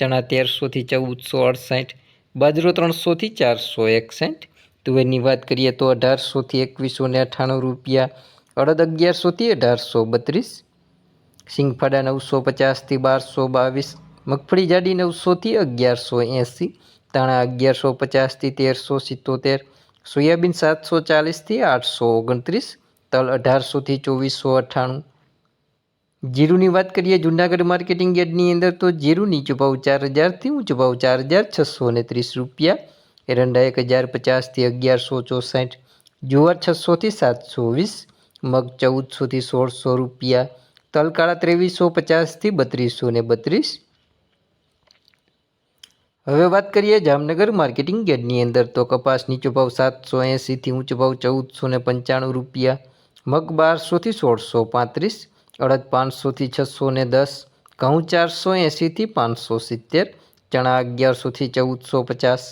ચણા તેરસોથી ચૌદસો અડસાઠ, બાજરો ત્રણસોથી ચારસો એકસઠ. તુવેરની વાત કરીએ તો અઢારસોથી એકવીસો ને અઠ્ઠાણું રૂપિયા, અડદ અગિયારસોથી અઢારસો બત્રીસ સિંગફાડા નવસો પચાસથી બારસો બાવીસ, મગફળી જાડી નવસોથી અગિયારસો એંસી તાણા અગિયારસો પચાસથી તેરસો સિત્તોતેર, સોયાબીન સાતસો ચાલીસથી આઠસો ઓગણત્રીસ, તલ અઢારસોથી ચોવીસો અઠ્ઠાણું જીરુની વાત કરીએ, જૂનાગઢ માર્કેટિંગ યાર્ડની અંદર તો જીરું નીચો ભાવ ચાર હજારથી ઊંચો ભાવ ચાર હજાર છસો ને ત્રીસ રૂપિયા. એરંડા એક હજાર પચાસથી અગિયારસો ચોસઠ. જુવાર છસોથી સાતસો વીસ. મગ ચૌદસોથી સોળસો રૂપિયા. તલકાળા ત્રેવીસો પચાસથી બત્રીસો ને બત્રીસ. હવે વાત કરીએ જામનગર માર્કેટિંગ યાર્ડની અંદર તો કપાસ નીચો ભાવ સાતસો એંસીથી ઊંચો ભાવ ચૌદસો ને પંચાણું રૂપિયા. મગ બારસોથી સોળસો પાંત્રીસ. અડદ પાંચસોથી છસો ને દસ, ઘઉં ચારસો એંસીથી પાંચસો સિત્તેર, ચણા અગિયારસોથી ચૌદસો પચાસ,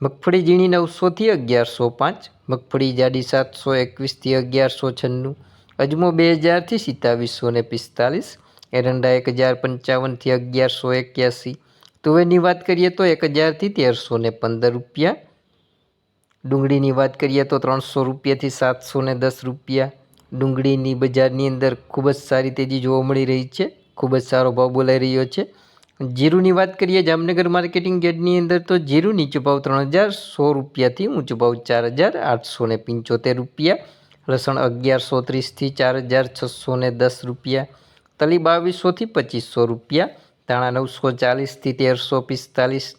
મગફળી ઝીણી નવસોથી અગિયારસો પાંચ, મગફળી જાડી સાતસો એકવીસથી અગિયારસો છન્નું, અજમો બે હજારથી સિત્તાવીસો ને પિસ્તાલીસ, એરંડા એક હજાર પંચાવનથી અગિયારસો એક્યાસી, તુવેરની વાત કરીએ તો એક હજારથી તેરસો ને પંદર રૂપિયા, ડુંગળીની વાત કરીએ તો ત્રણસો રૂપિયાથી સાતસો ને દસ રૂપિયા ડુંગળીની બજારની અંદર ખૂબ જ સારી તેજી જોવા મળી રહી છે. ખૂબ જ સારો ભાવ બોલાઈ રહ્યો છે. જીરુની વાત કરીએ, જામનગર માર્કેટિંગ ગેટની અંદર તો જીરું નીચો ભાવ ત્રણ હજાર, સો રૂપિયાથી ઊંચો ભાવ ચાર હજાર, આઠસો ને પંચોતેર રૂપિયા, લસણ અગિયારસો ત્રીસથી ચાર હજાર, છસો ને દસ રૂપિયા, તલી બાવીસોથી પચીસો રૂપિયા, ધાણા નવસો ચાલીસથી તેરસો પિસ્તાલીસ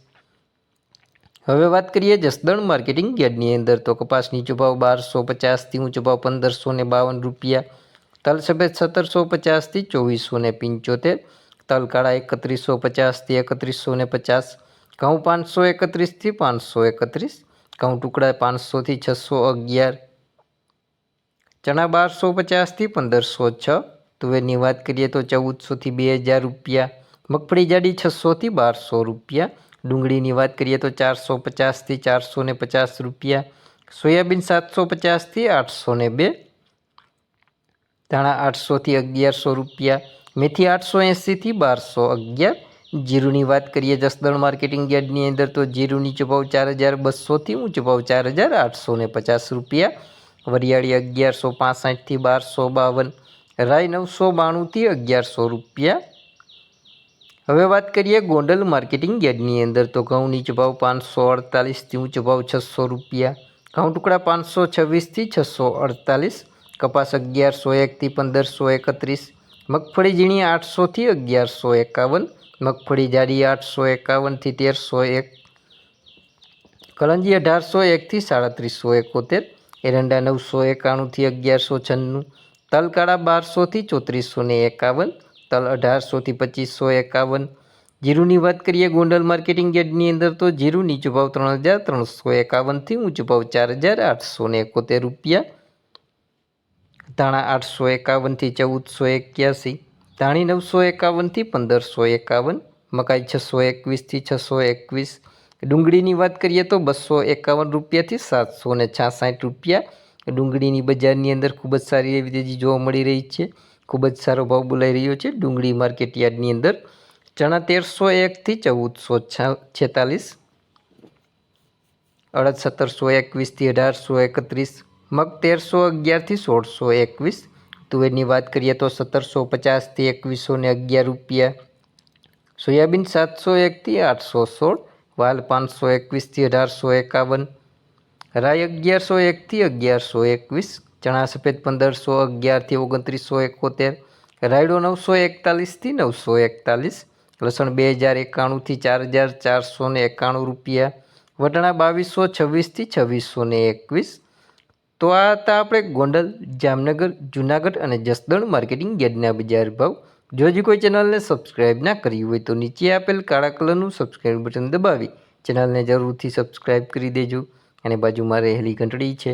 હવે વાત કરીએ જસદણ માર્કેટિંગ યાર્ડની અંદર. તો કપાસ નીચો ભાવ બારસો પચાસથી ઊંચો ભાવ પંદરસો ને બાવન રૂપિયા. તલ સફેદ સત્તરસો પચાસથી ચોવીસો ને પંચોતેર. તલ કાળા એકત્રીસો પચાસથી એકત્રીસો ને પચાસ. ઘઉં પાંચસો એકત્રીસથી પાંચસો એકત્રીસ. ઘઉં ટુકડા પાંચસોથી છસો અગિયાર. ચણા બારસો પચાસથી પંદરસો છ. તુવેરની વાત કરીએ તો ચૌદસોથી બે હજાર રૂપિયા. મગફળી જાડી છસોથી બારસો રૂપિયા. ડુંગળીની વાત કરીએ તો ચારસો પચાસથી ચારસો ને પચાસ રૂપિયા, સોયાબીન સાતસો પચાસથી આઠસો ને બે, ધાણા આઠસોથી અગિયારસો રૂપિયા, મેથી આઠસો એંસીથી બારસો અગિયાર. જીરુની વાત કરીએ જસદણ માર્કેટિંગ યાર્ડની અંદર તો જીરું નીચો ભાવ ચાર હજાર બસોથી ઊંચો ભાવ ચાર હજાર આઠસો ને પચાસ રૂપિયા. વરિયાળી અગિયારસો પાસઠથી બારસો બાવન રાય નવસો બાણુંથી અગિયારસો રૂપિયા. હવે વાત કરીએ ગોંડલ માર્કેટિંગ યાર્ડની અંદર. તો ઘઉં નીચ ભાવ પાંચસો અડતાલીસથી ઊંચ ભાવ છસો રૂપિયા. ઘઉં ટુકડા પાંચસો છવ્વીસથી છસો અડતાલીસ, કપાસ અગિયારસો એકથી પંદરસો એકત્રીસ, મગફળી ઝીણી આઠસોથી અગિયારસો એકાવન, મગફળી જાડી આઠસો એકાવનથી તેરસો એક કલંજી અઢારસો એકથી સાડત્રીસો એકોતેર, એરંડા નવસો એકાણુંથી અગિયારસો છન્નું, તલકાળા બારસોથી ચોત્રીસો ને એકાવન તલ અઢારસોથી પચીસો એકાવન. જીરુની વાત કરીએ ગોંડલ માર્કેટિંગ યાર્ડની અંદર તો જીરું નીચો ભાવ ત્રણ હજાર ત્રણસો એકાવનથી ઊંચો ભાવ ચાર હજાર આઠસો ને એકોતેર રૂપિયા. ધાણા આઠસો એકાવનથી ચૌદસો એક્યાસી. ધાણી નવસો એકાવનથી પંદરસો એકાવન. મકાઈ છસો એકવીસથી છસો એકવીસ. ડુંગળીની વાત કરીએ તો બસો એકાવન રૂપિયાથી સાતસો ને છાસઠ રૂપિયા. ડુંગળીની બજારની અંદર ખૂબ જ સારી એવી તેજી જોવા મળી રહી છે. ખૂબ જ સારો ભાવ બોલાઈ રહ્યો છે. ડુંગળી માર્કેટ યાર્ડની અંદર ચણા તેરસો એકથી ચૌદસો છેતાલીસ, અડદ સત્તરસો એકવીસથી અઢારસો એકત્રીસ, મગ તેરસો અગિયારથી સોળસો એકવીસ, તુવેરની વાત કરીએ તો સત્તરસો પચાસથી એકવીસો ને અગિયાર રૂપિયા, સોયાબીન સાતસો એકથી આઠસો સોળ, વાલ પાંચસો એકવીસથી અઢારસો એકાવન રાય અગિયારસો એકથી અગિયારસો એકવીસ ચણા સફેદ પંદરસો અગિયારથી ઓગણત્રીસો એકોતેર, રાયડો નવસો એકતાલીસથી નવસો એકતાલીસ, લસણ બે હજાર એકાણુંથી ચાર હજાર ચારસો ને એકાણું રૂપિયા, વટાણા બાવીસો છવ્વીસથી છવ્વીસો ને એકવીસ. તો આ હતા આપણે ગોંડલ, જામનગર, જુનાગઢ અને જસદણ માર્કેટિંગ યાર્ડના બજાર ભાવ. જો હજી કોઈ ચેનલને સબસ્ક્રાઇબ ના કરી હોય તો નીચે આપેલ કાળા કલરનું સબસ્ક્રાઇબ બટન દબાવી. ચેનલને જરૂરથી સબસ્ક્રાઇબ કરી દેજો. અને બાજુમાં રહેલી ઘંટડી છે.